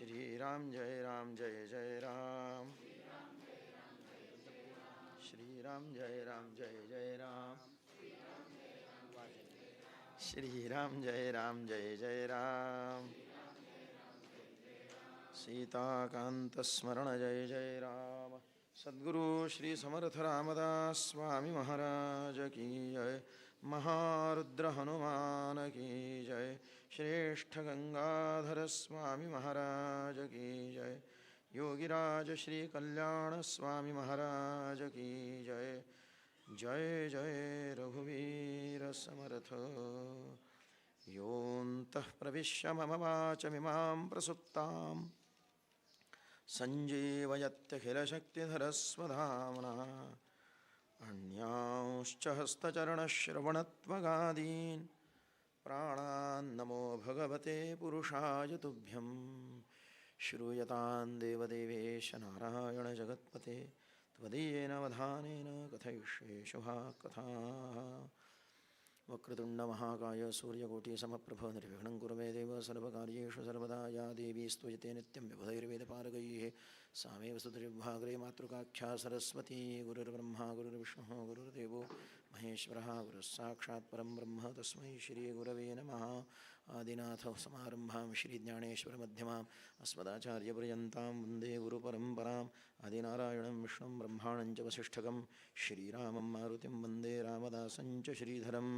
श्रीराम जय राम जय जय राम। श्रीराम जय राम जय जय राम। श्रीराम जय राम जय जय राम। सीताकान्तस्मरण जय जय राम। सद्गुरु श्री समर्थ रामदास स्वामी महाराज की जय। महारुद्र हनुमान की जय। श्रेष्ठ गंगाधर स्वामी महाराज की जय। योगिराज श्री कल्याण स्वामी महाराज की जय। जय जय रघुवीर समर्थ। योऽन्तः प्रविश्य मम वाचमिमां प्रसुप्ताम् सञ्जीवयत्यखिलशक्तिधरस्वधाम्ना। अन्यांश्च हस्तचरणश्रवणत्वगादीन् प्राणान्नमो भगवते पुरुषाय तुभ्यं श्रूयतां देवदेवेश नारायणजगत्पते त्वदीयेन वधानेन कथयिष्ये शुभा कथाः। వక్రతుండ మహాకాయ సూర్యకోటి సమప్రభ నిర్విఘ్నం కురుమే దేవ సర్వకార్యేషు సర్వదా యా దేవీ స్తూయతే నిత్యం విభుధైర్వేద పారగై సామే వసుధుర్భాగ్రే మాతృకాఖ్యా సరస్వతీ గురుర్బ్రహ్మ గురుర్విష్ణు గురుర్దేవో మహేశ్వర గురుస్సాక్షాత్ పరం బ్రహ్మ తస్మై శ్రీగురవే నమ. ఆదినాథ సమారంభాం శ్రీజ్ఞానేశ్వరమధ్యమాం అస్మదాచార్యపర్యంతం వందే గురుపరంపరాం ఆదినారాయణం విష్ణుం బ్రహ్మాణం చ వసిష్ఠకం శ్రీరామం మారుతిం వందే రామదాసం చ శ్రీధరం.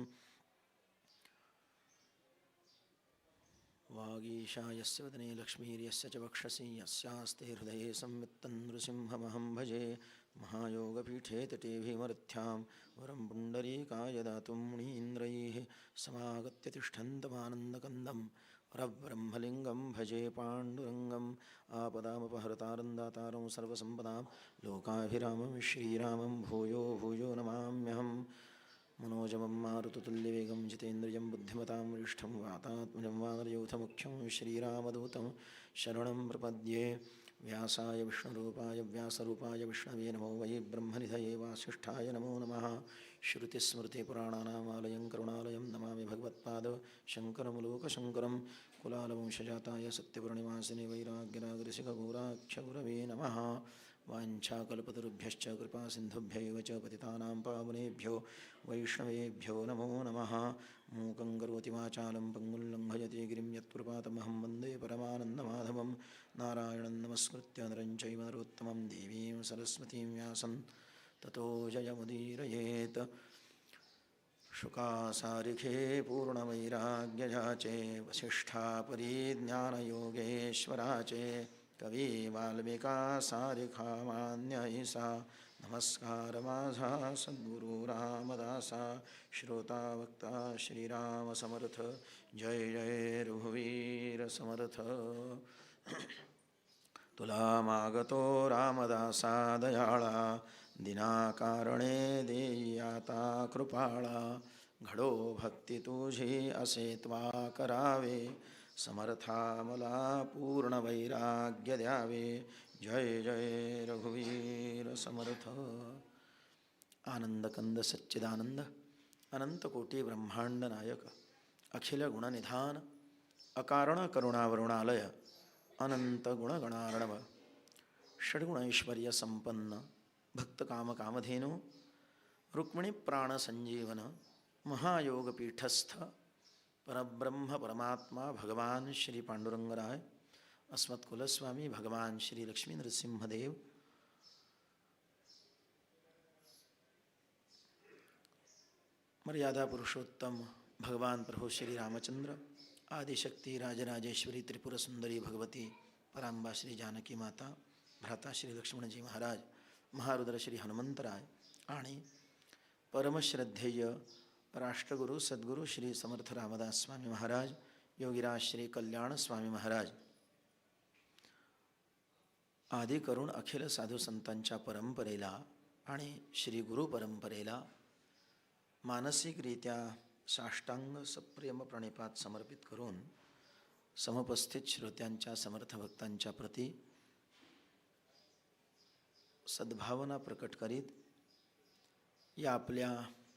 వాగీశాయస్య వదనే లక్ష్మీర్యస్య చ వక్షసి యస్యాస్తే హృదయే సంవిత్తం నృసింహమహం భజే. महायोगपीठे तटे भीमरथ्यां वरं पुण्डरीकाय दातुं मुनीन्द्रैः समागत्य तिष्ठन्तमानन्दकन्दं परब्रह्मलिङ्गं भजे पाण्डुरङ्गम् आपदामपहरतारन्दातारं सर्वसम्पदां लोकाभिरामं श्रीरामं भूयो भूयो नमाम्यहम् मनोजमं मारुततुल्यवेगं जितेन्द्रियं बुद्धिमतां वरिष्ठं वातात्मजं वानरयूथमुख्यं श्रीरामदूतं शरणं प्रपद्ये व्यासाय विष्णुरूपाय व्यासरूपाय विष्णवे नमो वै ब्रह्मनिधये वासिष्ठाय नमो नमः। श्रुतिस्मृतिपुराणानामालयं करुणालयं नमामि भगवत्पाद। शङ्करमुलोकशङ्करं कुलालवंशजाताय सत्यपूर्णिमासिनि वैराग्यरागरिसिकगौराक्षगुरवे नमः। वाञ्छाकल्पतरुभ्यश्च कृपासिन्धुभ्यैव च पतितानां पावनेभ्यो वैष्णवेभ्यो नमो नमः। मूकं करोति वाचालं पङ्गुल्लङ्घयति गिरिं यत्कृपातमहं वन्दे परमानन्दमाधवं। नारायणं नमस्कृत्य नरञ्चैव नरोत्तमं देवीं सरस्वतीं व्यासं। ततो जयमुदीरयेत्। शुकासारिखे पूर्णवैराग्यजाचे वसिष्ठापरिज्ञानयोगेश्वराचे। कवी वाल्मिका सारिखा मान्यैसा नमस्कार माझा सद्गुरु रामदासा। श्रोता वक्ता श्रीरामसमर्थ जय जय रघुवीर समर्थ। तुला मागतो रामदासा दयाळा। दिनाकारणे देयाता कृपाळा। घडो भक्ती तुझी असे त्वा करावे। समर्था मला पूर्ण वैराग्य द्यावे जय जय रघुवीर समर्थ। आनंदकंद सच्चिदानंद अनंत कोटी ब्रह्मांड नायक अखिल गुणनिधान अकारण करुणावरुणालय अनंत गुणगणार्णव षड्गुणैश्वर्य संपन्न भक्तकामकामधेनु रुक्मिणीप्राणसञ्जीवन महायोगपीठस्थ परब्रह्म परमात्मा भगवान श्री पांडुरंगराय, अस्मत्कुलस्वामी भगवान श्री लक्ष्मी नरसिंहदेव मर्यादा पुरुषोत्तम भगवान प्रभु श्री रामचंद्र, आदिशक्ती राजराजेश्वरी त्रिपुर सुंदरी भगवती परांबा श्री जानकी माता, भ्राता श्री लक्ष्मणजी महाराज, महारुद्र श्री हनुमंतराय, आणि परमश्रद्धेय राष्ट्रगुरू सद्गुरू श्री समर्थ रामदास स्वामी महाराज योगीराज श्री कल्याण स्वामी महाराज. आदी करून अखिल साधू संतांच्या परंपरेला आणि श्री गुरु परंपरेला मानसिकरित्या साष्टांग सप्रेम प्रणिपात समर्पित करून समुपस्थित श्रोत्यांच्या समर्थ भक्तांच्या प्रती सद्भावना प्रकट करीत या आपल्या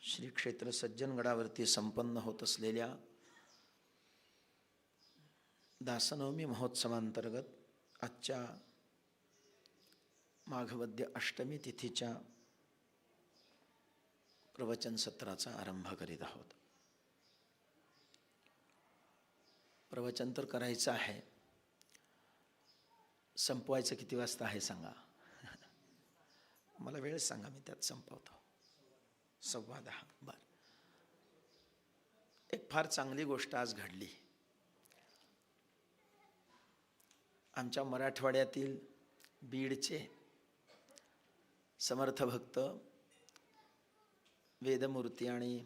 श्री क्षेत्र सज्जनगडावरती संपन्न होत असलेल्या दासनवमी महोत्सवांतर्गत आजच्या माघवद्य अष्टमी तिथीच्या प्रवचन सत्राचा आरंभ करीत आहोत. प्रवचन तर करायचं आहे. संपवायचं किती वाजता आहे सांगा. मला वेळ सांगा मी त्यात संपवतो. सव्वा दहा बर. एक फार चांगली गोष्ट आज घडली. आमच्या मराठवाड्यातील बीडचे समर्थ भक्त वेदमूर्ती आणि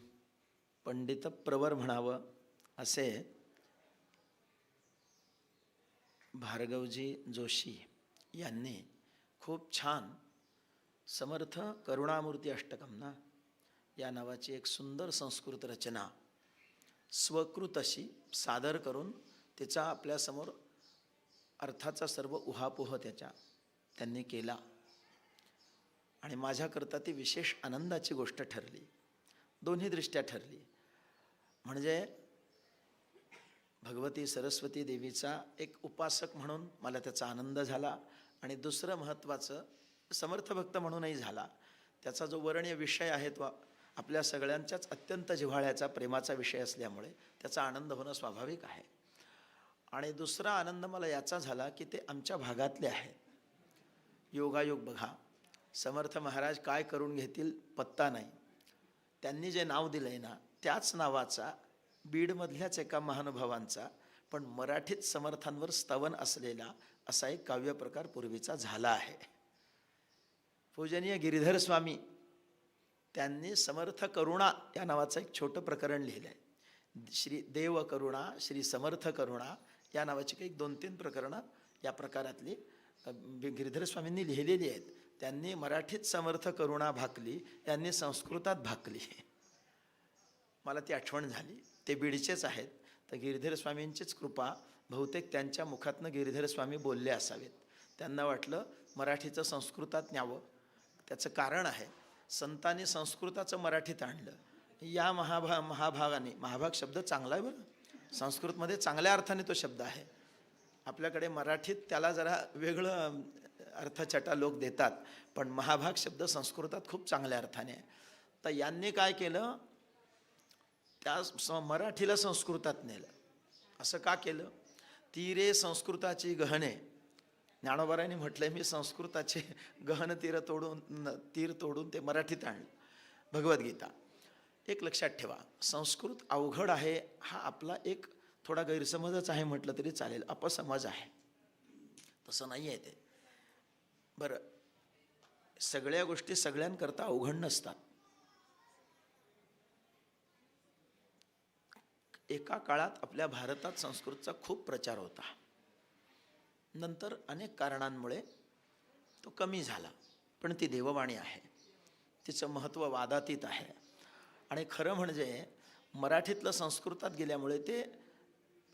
पंडित प्रवर म्हणावं असे भार्गवजी जोशी यांनी खूप छान समर्थ करुणामूर्ती अष्टकम ना या नावाची एक सुंदर संस्कृत रचना स्वकृत अशी सादर करून तिचा आपल्यासमोर अर्थाचा सर्व उहापोह त्याच्या त्यांनी केला. आणि माझ्याकरता ती विशेष आनंदाची गोष्ट ठरली. दोन्ही दृष्ट्या ठरली. म्हणजे भगवती सरस्वती देवीचा एक उपासक म्हणून मला त्याचा आनंद झाला आणि दुसरं महत्त्वाचं समर्थभक्त म्हणूनही झाला. त्याचा जो वर्णीय विषय आहे तो आपल्या सगळ्यांच्याच अत्यंत जिव्हाळ्याचा प्रेमाचा विषय असल्यामुळे त्याचा आनंद होणं स्वाभाविक आहे. आणि दुसरा आनंद मला याचा झाला की ते आमच्या भागातले आहेत योगायोग बघा. समर्थ महाराज काय करून घेतील पत्ता नाही. त्यांनी जे नाव दिलं आहे ना त्याच नावाचा बीडमधल्याच एका महानुभावांचा पण मराठीत समर्थांवर स्तवन असलेला असा एक काव्यप्रकार पूर्वीचा झाला आहे. पूजनीय गिरीधर स्वामी त्यांनी समर्थ करुणा या नावाचं एक छोटं प्रकरण लिहिलं आहे श्री देव करुणा श्री समर्थ करुणा या नावाची काही दोन तीन प्रकरणं या प्रकारातली गिरधर स्वामींनी लिहिलेली आहेत. त्यांनी मराठीत समर्थ करुणा भाकली यांनी संस्कृतात भाकली. मला ती आठवण झाली. ते बीडचेच आहेत. तर गिरधर स्वामींचीच कृपा बहुतेक त्यांच्या मुखातनं गिरधर स्वामी बोलले असावेत. त्यांना वाटलं मराठीचं संस्कृतात न्यावं. त्याचं कारण आहे. संतांनी संस्कृताचं मराठीत आणलं. या महाभा महाभागाने महाभाग शब्द चांगला आहे बरं. संस्कृतमध्ये चांगल्या अर्थाने तो शब्द आहे. आपल्याकडे मराठीत त्याला जरा वेगळं अर्थचटा लोक देतात पण महाभाग शब्द संस्कृतात खूप चांगल्या अर्थाने आहे. तर यांनी काय केलं? त्या स मराठीला संस्कृतात नेलं. असं का केलं? तीरे संस्कृताची गहने ज्ञानोबारांनी म्हटलंय मी संस्कृताचे गहन तीर तोडून तीर तोडून ते मराठीत आणलं. भगवद्गीता. एक लक्षात ठेवा संस्कृत अवघड आहे हा आपला एक थोडा गैरसमजच आहे म्हटलं तरी चालेल अपसमज आहे. तसं नाही आहे ते. बरं सगळ्या गोष्टी सगळ्यांकरता अवघड नसतात. एका काळात आपल्या भारतात संस्कृतचा खूप प्रचार होता. नंतर अनेक कारणांमुळे तो कमी झाला. पण ती देववाणी आहे. तिचं महत्त्व वादातीत आहे. आणि खरं म्हणजे मराठीतलं संस्कृतात गेल्यामुळे ते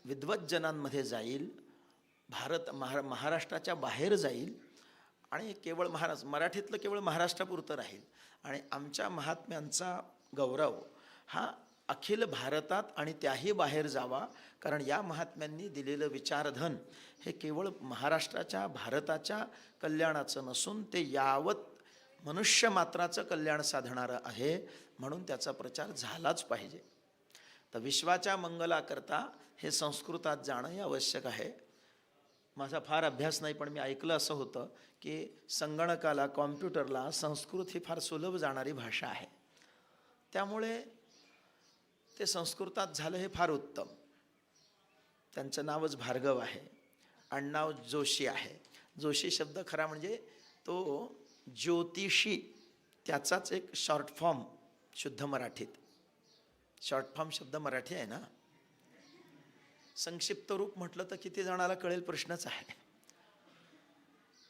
विद्वज्जनांमध्ये जाईल भारत महा महाराष्ट्राच्या बाहेर जाईल आणि केवळ महाराज मराठीतलं केवळ महाराष्ट्रापुरतं राहील. आणि आमच्या महात्म्यांचा गौरव हा अखिल भारतात आणि त्याही बाहेर जावा कारण या महात्म्यांनी दिलेलं विचारधन हे केवळ महाराष्ट्राच्या भारताच्या कल्याणाचं नसून ते यावत मनुष्य मात्राचं कल्याण साधणारं आहे म्हणून त्याचा प्रचार झालाच पाहिजे. तर विश्वाच्या मंगलाकरता हे संस्कृतात जाणं हे आवश्यक आहे. माझा फार अभ्यास नाही पण मी ऐकलं असं होतं की संगणकाला कॉम्प्युटरला संस्कृत ही फार सुलभ जाणारी भाषा आहे. त्यामुळे ते संस्कृतात झालं हे फार उत्तम. त्यांचं नावच भार्गव आहे. आडनाव जोशी आहे. जोशी शब्द खरा म्हणजे तो ज्योतिषी त्याचाच एक शॉर्ट फॉर्म शुद्ध मराठीत. शॉर्ट फॉर्म शब्द मराठी आहे ना? संक्षिप्त रूप म्हटलं तर किती जणाला कळेल प्रश्नच आहे.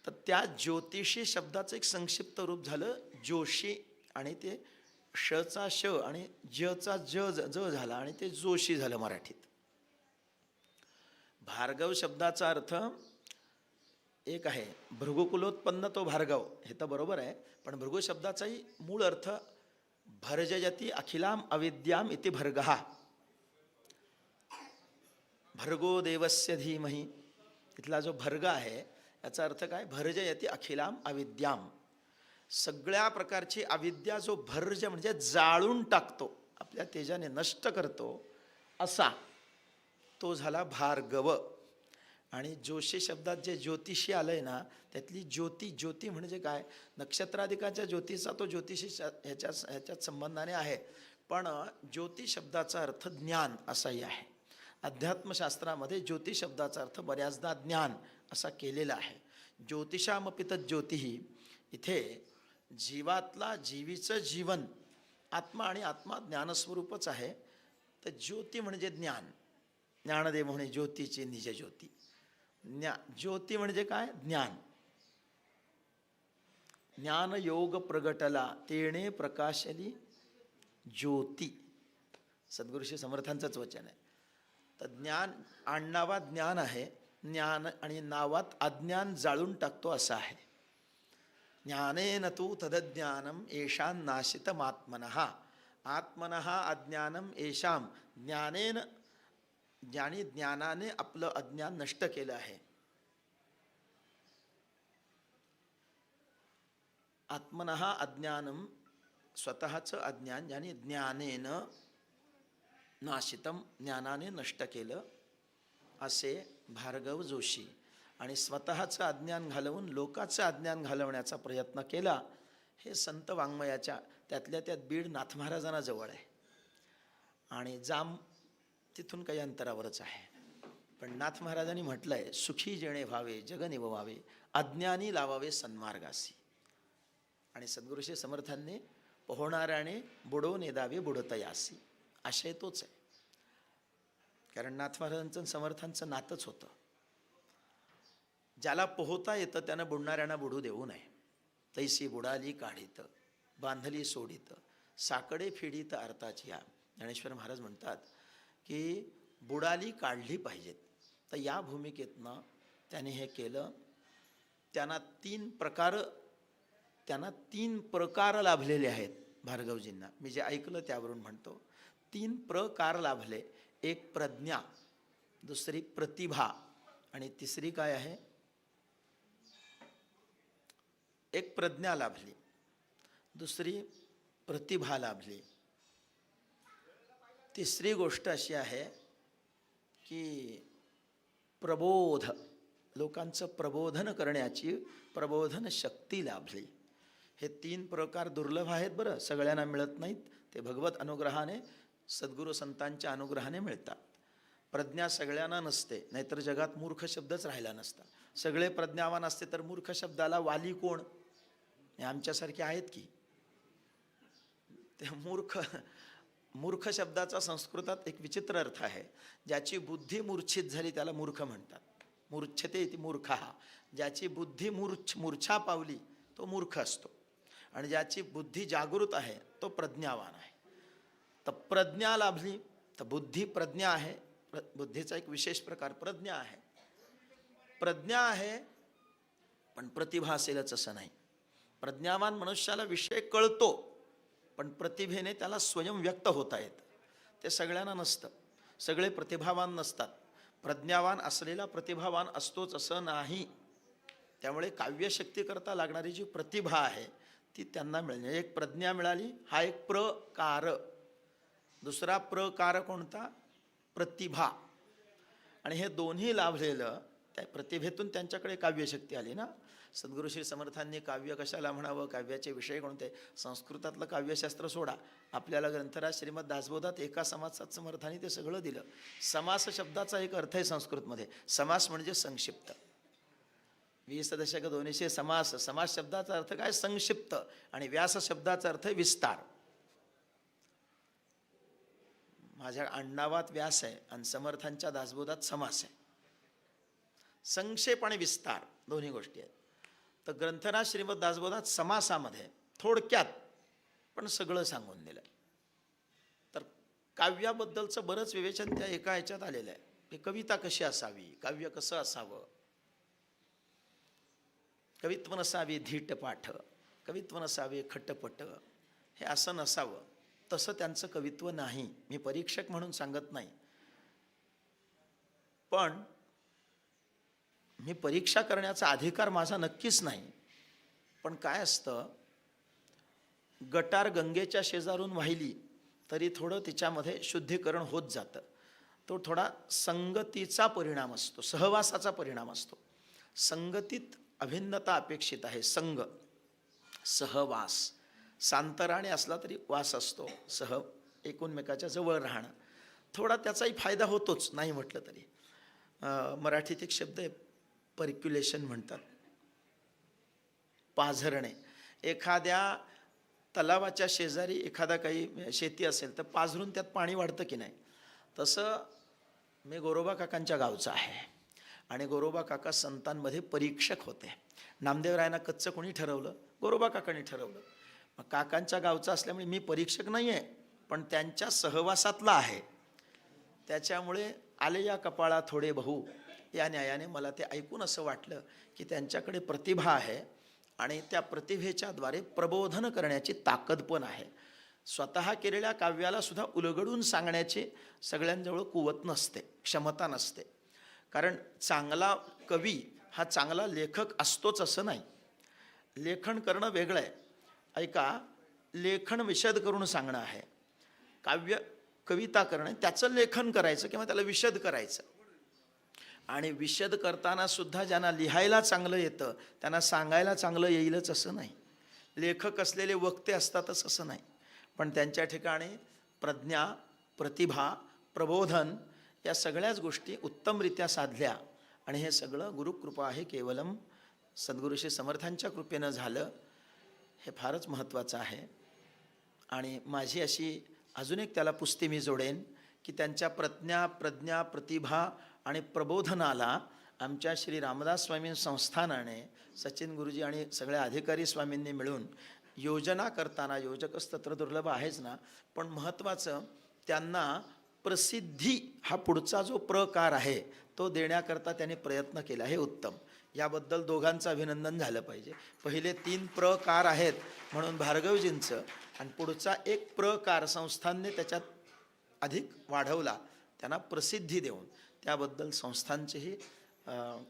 तर त्या ज्योतिषी शब्दाचं एक संक्षिप्त रूप झालं जोशी आणि ते शचा श आणि जचा ज ज झाला आणि ते जोशी झालं मराठीत. भार्गव शब्दाचा अर्थ एक आहे भृगुकुलोत्पन्न तो भार्गव हे तर बरोबर आहे पण भृगु शब्दाचाही मूळ अर्थ भर्जयती अखिलाम अविद्याम इति भर्गहा. भर्गो देवस्य धीमही इथला जो भर्ग आहे याचा अर्थ काय? भरजयती अखिलाम अविद्याम. सगळ्या प्रकारची अविद्या जो भर्ज म्हणजे जाळून टाकतो आपल्या तेजाने नष्ट करतो असा तो झाला भार्गव. आणि जोशी शब्दात जे ज्योतिषी आलंय ना त्यातली ज्योती ज्योती म्हणजे काय? नक्षत्राधिकाच्या ज्योतीचा तो ज्योतिषी श- ह्याच्या ह्याच्यात संबंधाने आहे. पण ज्योती शब्दाचा अर्थ ज्ञान असाही आहे. अध्यात्मशास्त्रामध्ये ज्योती शब्दाचा अर्थ बऱ्याचदा ज्ञान असा केलेला आहे. ज्योतिषामपित ज्योतिही इथे जीवातला जीवीचं जीवन आत्मा आणि आत्मा ज्ञानस्वरूपच आहे. तर ज्योती म्हणजे ज्ञान. ज्ञानदेव म्हणे ज्योतीची निज ज्योती. ज्ञा ज्योती म्हणजे काय? ज्ञान. ज्ञान योग प्रगटला तेणे प्रकाशली ज्योती. सद्गुरुशी समर्थांचंच वचन आहे. तर ज्ञान आडनावात ज्ञान आहे. ज्ञान आणि नावात अज्ञान जाळून टाकतो असं आहे. ज्ञानेन तू तदज्ञानम येषां नाशितमात्मनः। आत्मनः अज्ञानम येषां ज्ञानेन ज्ञानी ज्ञानाने आपलं अज्ञान नष्ट केलं आहे। आत्मनः अज्ञानम स्वतःचं अज्ञान ज्याने ज्ञानेनं नाशितम ज्ञानाने नष्ट केलं असे भार्गव जोशी। आणि स्वतःचं अज्ञान घालवून लोकाचं अज्ञान घालवण्याचा प्रयत्न केला हे संत वाङ्मयाच्या त्यातल्या त्यात बीड नाथ महाराजांना जवळ आहे. आणि जाम तिथून काही अंतरावरच आहे. पण नाथ महाराजांनी म्हटलं आहे सुखी जेणे व्हावे जगनिव व्हावे अज्ञानी लावावे सन्मार्गासी. आणि सद्गुरुशी समर्थांनी पोहणाऱ्याने बुडो नेदावे बुडतयासी. आशय तोच आहे. कारण नाथ महाराजांचं समर्थांचं नातच होतं. ज्याला पोहता येतं त्यानं बुडणाऱ्यांना बुडू देऊ नये. तैसी बुडाली काढीत बांधली सोडीत साकडे फिडीत अर्थाची या ज्ञानेश्वर महाराज म्हणतात की बुडाली काढली पाहिजेत. तर या भूमिकेतनं त्याने हे केलं. त्यांना तीन प्रकार त्यांना तीन प्रकार लाभलेले आहेत भार्गवजींना. मी जे ऐकलं त्यावरून म्हणतो. तीन प्रकार लाभले. एक प्रज्ञा दुसरी प्रतिभा आणि तिसरी काय आहे? एक प्रज्ञा लाभली. दुसरी प्रतिभा लाभली. तिसरी गोष्ट अशी आहे की प्रबोध लोकांचं प्रबोधन करण्याची प्रबोधन शक्ती लाभली. हे तीन प्रकार दुर्लभ आहेत बरं सगळ्यांना मिळत नाहीत ते भगवत अनुग्रहाने सद्गुरू संतांच्या अनुग्रहाने मिळतात. प्रज्ञा सगळ्यांना नसते नाहीतर जगात मूर्ख शब्दच राहिला नसता. सगळे प्रज्ञावान असते तर मूर्ख शब्दाला वाली कोण? आमच्यासारखे आहेत की? ते मूर्ख मूर्ख शब्दाचा संस्कृतात एक विचित्र अर्थ आहे. ज्याची बुद्धी मूर्छित झाली त्याला मूर्ख म्हणतात. मूर्छते ती मूर्ख. हा ज्याची बुद्धी मूर्छ मूर्छा पावली तो मूर्ख असतो. आणि ज्याची बुद्धी जागृत आहे तो प्रज्ञावान आहे. तर प्रज्ञा लाभली तर बुद्धी प्रज्ञा आहे. प्र बुद्धीचा एक विशेष प्रकार प्रज्ञा आहे. प्रज्ञा आहे पण प्रतिभा असेलच असं नाही. प्रज्ञावान मनुष्याला विषय कळतो पण प्रतिभेने त्याला स्वयं व्यक्त होता येत. ते सगळ्यांना नसतं. सगळे प्रतिभावान नसतात. प्रज्ञावान असलेला प्रतिभावान असतोच असं नाही. त्यामुळे काव्यशक्तीकरता लागणारी जी प्रतिभा आहे ती त्यांना मिळणे. एक प्रज्ञा मिळाली हा एक प्रकार. दुसरा प्रकार कोणता? प्रतिभा. आणि हे दोन्ही लाभलेलं त्या प्रतिभेतून त्यांच्याकडे काव्यशक्ती आली ना? सद्गुरू श्री समर्थांनी काव्य कशाला म्हणावं? काव्याचे विषय कोणते? संस्कृतातलं काव्यशास्त्र सोडा. आपल्याला ग्रंथराज श्रीमद दासबोधात एका समासात समर्थांनी ते सगळं दिलं. समास शब्दाचा एक अर्थ आहे संस्कृतमध्ये. समास म्हणजे संक्षिप्त. वीस दशक दोनशे समास. समास शब्दाचा अर्थ काय? संक्षिप्त. आणि व्यास शब्दाचा अर्थ विस्तार. माझ्या अण्णावात व्यास आहे आणि समर्थांच्या दासबोधात समास आहे. संक्षेप आणि विस्तार दोन्ही गोष्टी आहेत. तर ग्रंथराज श्रीमद दासबोधात समासामध्ये थोडक्यात पण सगळं सांगून दिलं तर काव्याबद्दलचं बरंच विवेचन त्या एका ह्याच्यात आलेलं आहे. की कविता कशी असावी काव्य कसं असावं? कवित्व नसावे धीटपाठ कवित्व नसावे खटपट हे असं नसावं. तसं त्यांचं कवित्व नाही. मी परीक्षक म्हणून सांगत नाही. पण मी परीक्षा करण्याचा अधिकार माझा नक्कीच नाही. पण काय असतं गटार गंगेच्या शेजारून वाहिली तरी थोडं तिच्यामध्ये शुद्धीकरण होत जातं. तो थोडा संगतीचा परिणाम असतो सहवासाचा परिणाम असतो. संगतीत अभिन्नता अपेक्षित आहे संग सहवास. सांतराणे असला तरी वास असतो सह एकूणमेकाच्या जवळ राहणं. थोडा त्याचाही फायदा होतोच नाही म्हटलं तरी. मराठीत एक शब्द आहे पर्क्युलेशन म्हणतात. पाझरणे. एखाद्या तलावाच्या शेजारी एखादा काही शेती असेल तर पाझरून त्यात पाणी वाढतं की नाही? तसं मी गोरोबा काकांच्या गावचा आहे. आणि गोरोबा काका संतांमध्ये परीक्षक होते. नामदेवरायांना कच्चं कोणी ठरवलं? गोरोबा काकांनी ठरवलं. मग काकांच्या गावचा असल्यामुळे मी परीक्षक नाही आहे पण त्यांच्या सहवासातला आहे. त्याच्यामुळे आले या कपाळा थोडे बहु या न्यायाने मला ते ऐकून असं वाटलं की त्यांच्याकडे प्रतिभा आहे आणि त्या प्रतिभेच्याद्वारे प्रबोधन करण्याची ताकद पण आहे. स्वतः केलेल्या काव्याला सुद्धा उलगडून सांगण्याची सगळ्यांजवळ कुवत नसते क्षमता नसते. कारण चांगला कवी हा चांगला लेखक असतोच असं नाही. लेखन करणं वेगळं आहे. ऐका लेखन विशद करून सांगणं आहे. काव्य कविता करणं त्याचं लेखन करायचं किंवा त्याला विशद करायचं. आणि विशद करताना सुद्धा ज्यांना लिहायला चांगलं येतं त्यांना सांगायला चांगलं येईलच असं नाही. लेखक असलेले वक्ते असतातच असं नाही. पण त्यांच्या ठिकाणी प्रज्ञा प्रतिभा प्रबोधन या सगळ्याच गोष्टी उत्तमरित्या साधल्या आणि हे सगळं गुरुकृपा आहे केवलम सद्गुरुशी समर्थांच्या कृपेनं झालं हे फारच महत्त्वाचं आहे. आणि माझी अशी अजून एक त्याला पुस्ती मी जोडेन की त्यांच्या प्रज्ञा प्रज्ञा प्रतिभा आणि प्रबोधनाला आमच्या श्री रामदास स्वामी संस्थानाने सचिन गुरुजी आणि सगळ्या अधिकारी स्वामींनी मिळून योजना करताना योजकच तत्र दुर्लभ आहेच ना पण महत्त्वाचं त्यांना प्रसिद्धी हा पुढचा जो प्रकार आहे तो देण्याकरता त्यांनी प्रयत्न केला हे उत्तम. याबद्दल दोघांचं अभिनंदन झालं पाहिजे. पहिले तीन प्रकार आहेत म्हणून भार्गवजींचं आणि पुढचा एक प्रकार संस्थांनी त्याच्यात अधिक वाढवला त्यांना प्रसिद्धी देऊन. त्याबद्दल संस्थांचेही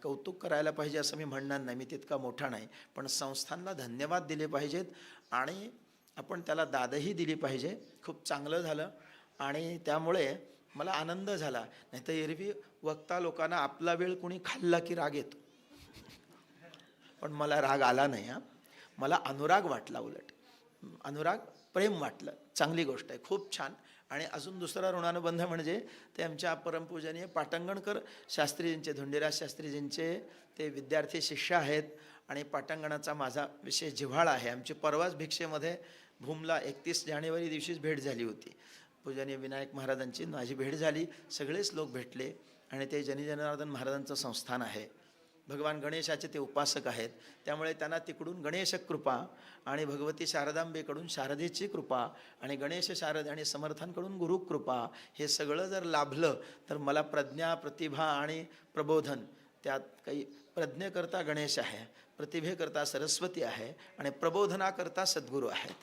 कौतुक करायला पाहिजे असं मी म्हणणार नाही. मी तितका मोठा नाही. पण संस्थांना धन्यवाद दिले पाहिजेत आणि आपण त्याला दादही दिली पाहिजे. खूप चांगलं झालं आणि त्यामुळे मला आनंद झाला. नाही तर एरवी वक्ता लोकांना आपला वेळ कुणी खाल्ला की राग येतो. पण मला राग आला नाही हा. मला अनुराग वाटला उलट. अनुराग प्रेम वाटलं. चांगली गोष्ट आहे. खूप छान. आणि अजून दुसरा ऋणानुबंध म्हणजे ते आमच्या परमपूजनीय पाटंगणकर शास्त्रीजींचे धुंडीराज शास्त्रीजींचे ते विद्यार्थी शिष्य आहेत आणि पाटंगणाचा माझा विशेष जिव्हाळा आहे. आमची परवाच भिक्षेमध्ये भूमला एकतीस जानेवारी दिवशीच भेट झाली होती. पूजनीय विनायक महाराजांची माझी भेट झाली. सगळेच लोक भेटले आणि ते जनिजनार्दन महाराजांचं संस्थान आहे. भगवान गणेशाचे ते उपासक आहेत. त्यामुळे त्यांना तिकडून गणेश कृपा आणि भगवती शारदांबेकडून शारदेची कृपा आणि गणेश शारद आणि समर्थांकडून गुरुकृपा हे सगळं जर लाभलं तर मला प्रज्ञा प्रतिभा आणि प्रबोधन त्यात काही प्रज्ञेकरता गणेश आहे प्रतिभेकरता सरस्वती आहे आणि प्रबोधनाकरता सद्गुरू आहेत.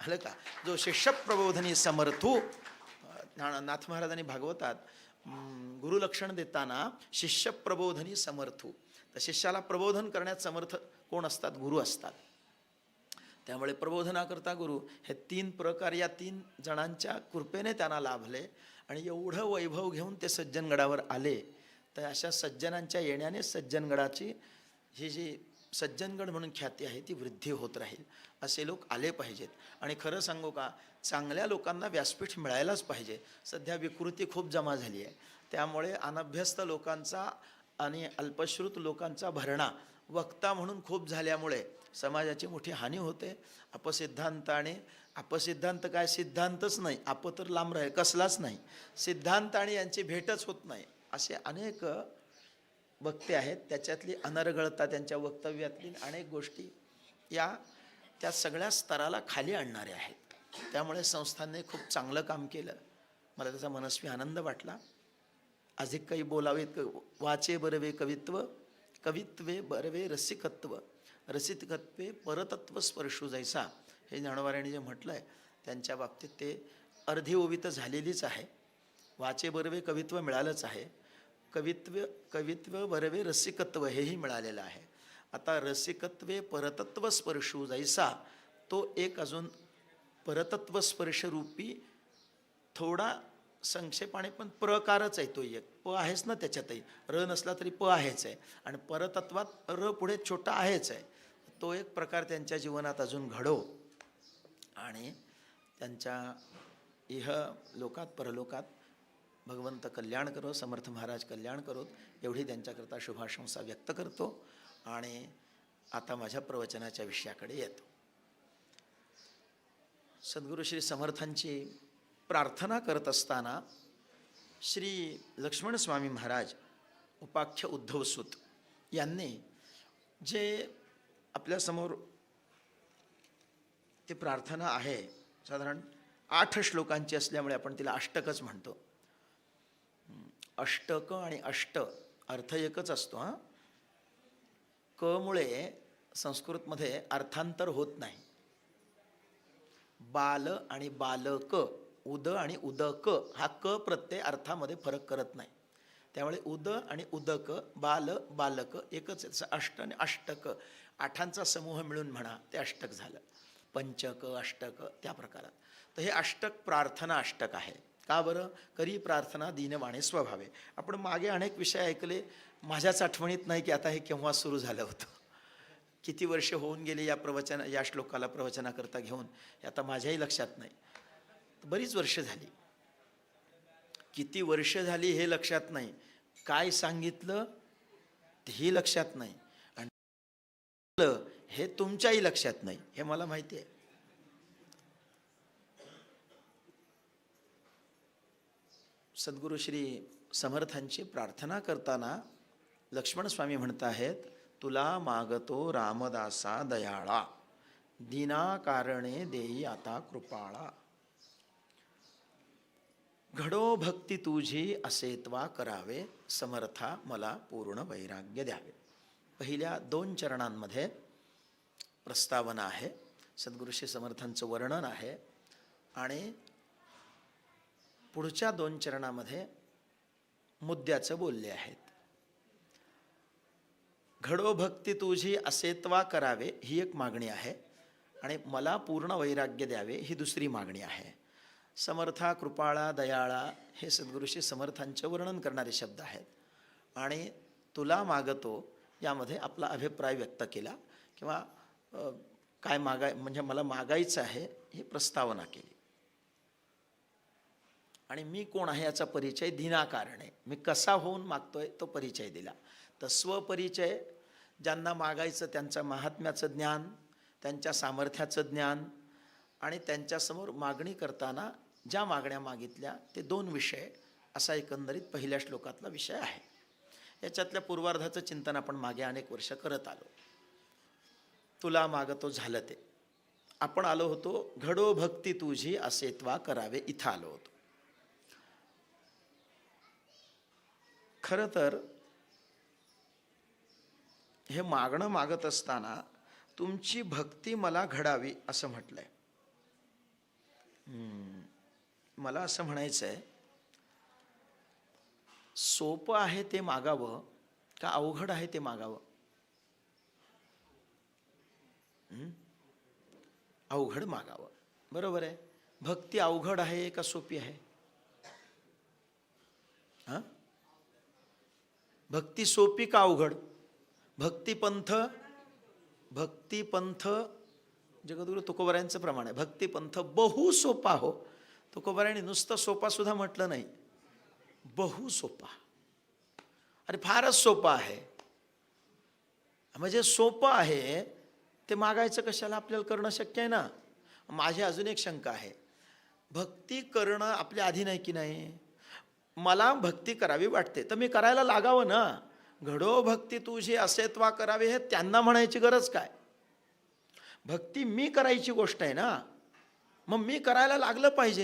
आलं का? जो शिष्य प्रबोधनी समर्थू नाथ महाराजांनी भागवतात गुरुलक्षण देताना शिष्य प्रबोधनी समर्थू. तर शिष्याला प्रबोधन करण्यात समर्थ कोण असतात? गुरु असतात. त्यामुळे प्रबोधनाकरता गुरु हे तीन प्रकार या तीन जणांच्या कृपेने त्यांना लाभले आणि एवढं वैभव घेऊन ते सज्जनगडावर आले. तर अशा सज्जनांच्या येण्याने सज्जनगडाची ही जी सज्जनगड म्हणून ख्याती आहे ती वृद्धी होत राहील. असे लोक आले पाहिजेत. आणि खरं सांगू का? चांगल्या लोकांना व्यासपीठ मिळायलाच पाहिजे. सध्या विकृती खूप जमा झाली आहे. त्यामुळे अनभ्यस्त लोकांचा आणि अल्पश्रुत लोकांचा भरणा वक्ता म्हणून खूप झाल्यामुळे समाजाची मोठी हानी होते. अपसिद्धांत आणि अपसिद्धांत काय? सिद्धांतच नाही. आप तर लांब राहील कसलाच नाही. सिद्धांत आणि यांची भेटच होत नाही. असे अनेक वक्ते आहेत. त्याच्यातली अनर्गळता त्यांच्या वक्तव्यातली अनेक गोष्टी या त्या सगळ्या स्तराला खाली आणणाऱ्या आहेत. त्यामुळे संस्थांनी खूप चांगलं काम केलं. मला त्याचा मनस्वी आनंद वाटला. अधिक काही बोलावे क- वाचे बरवे कवित्व कवित्वे बरवे रसिकत्व रसिकत्वे परतत्व स्पर्शू जायचा हे ज्ञानवाऱ्याने जे म्हटलं आहे त्यांच्या बाबतीत ते अर्धी ओवी तर झालेलीच आहे. वाचे बरवे कवित्व मिळालंच आहे. कवित्व कवित्व बरवे रसिकत्व हेही मिळालेलं आहे. आता रसिकत्वे परतत्व स्पर्शू जायचा तो एक अजून परतत्व स्पर्शरूपी थोडा संक्षेपाने पण प्रकारच आहे तो एक. प आहेच ना त्याच्यातही. र नसला तरी प आहेच आहे. आणि परतत्वात र पुढे छोटा आहेच आहे. तो एक प्रकार त्यांच्या जीवनात अजून घडो. आणि त्यांच्या इह लोकात परलोकात भगवंत कल्याण करो समर्थ महाराज कल्याण करोत एवढी त्यांच्याकरता शुभाशंसा व्यक्त करतो. आणि आता माझ्या प्रवचनाच्या विषयाकडे येतो. सद्गुरू श्री समर्थांची प्रार्थना करत असताना श्री लक्ष्मणस्वामी महाराज उपाख्य उद्धवसूत यांनी जे आपल्यासमोर ती प्रार्थना आहे साधारण आठ श्लोकांची असल्यामुळे आपण तिला अष्टकच म्हणतो. अष्टक आणि अष्ट अर्थ एकच असतो हां. कमुळे संस्कृतमध्ये अर्थांतर होत नाही. बाल आणि बालक उद आणि उदक हा क प्रत्यय अर्थामध्ये फरक करत नाही. त्यामुळे उद आणि उदक बाल बालक एकच आहे. जसं अष्ट आणि अष्टक आठांचा समूह मिळून म्हणा ते अष्टक झालं. पंचक अष्टक त्या प्रकारात. तर हे अष्टक प्रार्थना अष्टक आहे. का बरं? करी प्रार्थना दीनवाणे स्वभावे. आपण मागे अनेक विषय ऐकले. माझ्याच आठवणीत नाही की आता हे केव्हा सुरू झालं होतं. किती वर्ष होऊन गेले या प्रवचन या श्लोकाला प्रवचनाकरता घेऊन. हे आता माझ्याही लक्षात नाही. बरीच वर्ष झाली. किती वर्ष झाली हे लक्षात नाही. काय सांगितलं? तेही लक्षात नाही. आणि हे तुमच्याही लक्षात नाही. हे मला माहिती आहे. सद्गुरू श्री समर्थांची प्रार्थना करताना लक्ष्मण स्वामी म्हणत आहेत तुला मागतो रामदासा दयाळा. दिना कारणे देई आता कृपाळा. घडो भक्ती तुझी असेत्वा करावे समर्था मला पूर्ण वैराग्य द्यावे. पहिल्या दोन चरणांमध्ये प्रस्तावना आहे सद्गुरुशी समर्थांचं वर्णन आहे आणि पुढच्या दोन चरणामध्ये मुद्द्याचं बोलले आहेत. घडो भक्ती तुझी असेत्वा करावे ही एक मागणी आहे आणि मला पूर्ण वैराग्य द्यावे ही दुसरी मागणी आहे. समर्था कृपाळा दयाळा हे सद्गुरुशी समर्थांचे वर्णन करणारे शब्द आहेत. आणि तुला मागतो यामध्ये आपला अभिप्राय व्यक्त केला किंवा काय मागाय म्हणजे मला मागायचं आहे ही प्रस्तावना केली. आणि मी कोण आहे याचा परिचय दिनाकारणे मी कसा होऊन मागतोय तो परिचय दिला. तर स्वपरिचय ज्यांना मागायचं त्यांचं महात्म्याचं ज्ञान त्यांच्या सामर्थ्याचं ज्ञान आणि त्यांच्यासमोर मागणी करताना ज्या मागण्या मागितल्या ते दोन विषय असा एकंदरीत पहिल्या श्लोकातला विषय आहे. याच्यातल्या पूर्वार्धाचं चिंतन आपण मागे अनेक वर्ष करत आलो. तुला मागतो झालं ते. आपण आलो होतो घडो भक्ती तुझी असेत्वा करावे इथं आलो होतो. खरं तर हे मागणं मागत असताना तुमची भक्ती मला घडावी असं म्हटलंय. हम्म, मला असं म्हणायचं आहे सोपं आहे ते मागावं का अवघड आहे ते मागावं? अवघड मागावं. बरोबर आहे? भक्ती अवघड आहे का सोपी आहे? हां? भक्ती सोपी का अवघड? भक्तिपंथ भक्तिपंथ जगद्गुरु तुकोबऱ्यांचं प्रमाण आहे. भक्तिपंथ बहु सोपा हो. तुकोबाराने नुसतं सोपा सुद्धा म्हटलं नाही. बहु सोपा. अरे फारच सोपा आहे. म्हणजे सोपं आहे ते मागायचं कशाला आपल्याला करणं शक्य आहे ना? माझी अजून एक शंका आहे. भक्ती करणं आपल्या आधी नाही की नाही? मला भक्ती करावी वाटते. तर मी करायला लागावं ना? घडो भक्ती तुझी असेत्वा करावी हे त्यांना म्हणायची गरज काय? भक्ती मी करायची गोष्ट आहे ना? मग मी करायला लागलं पाहिजे.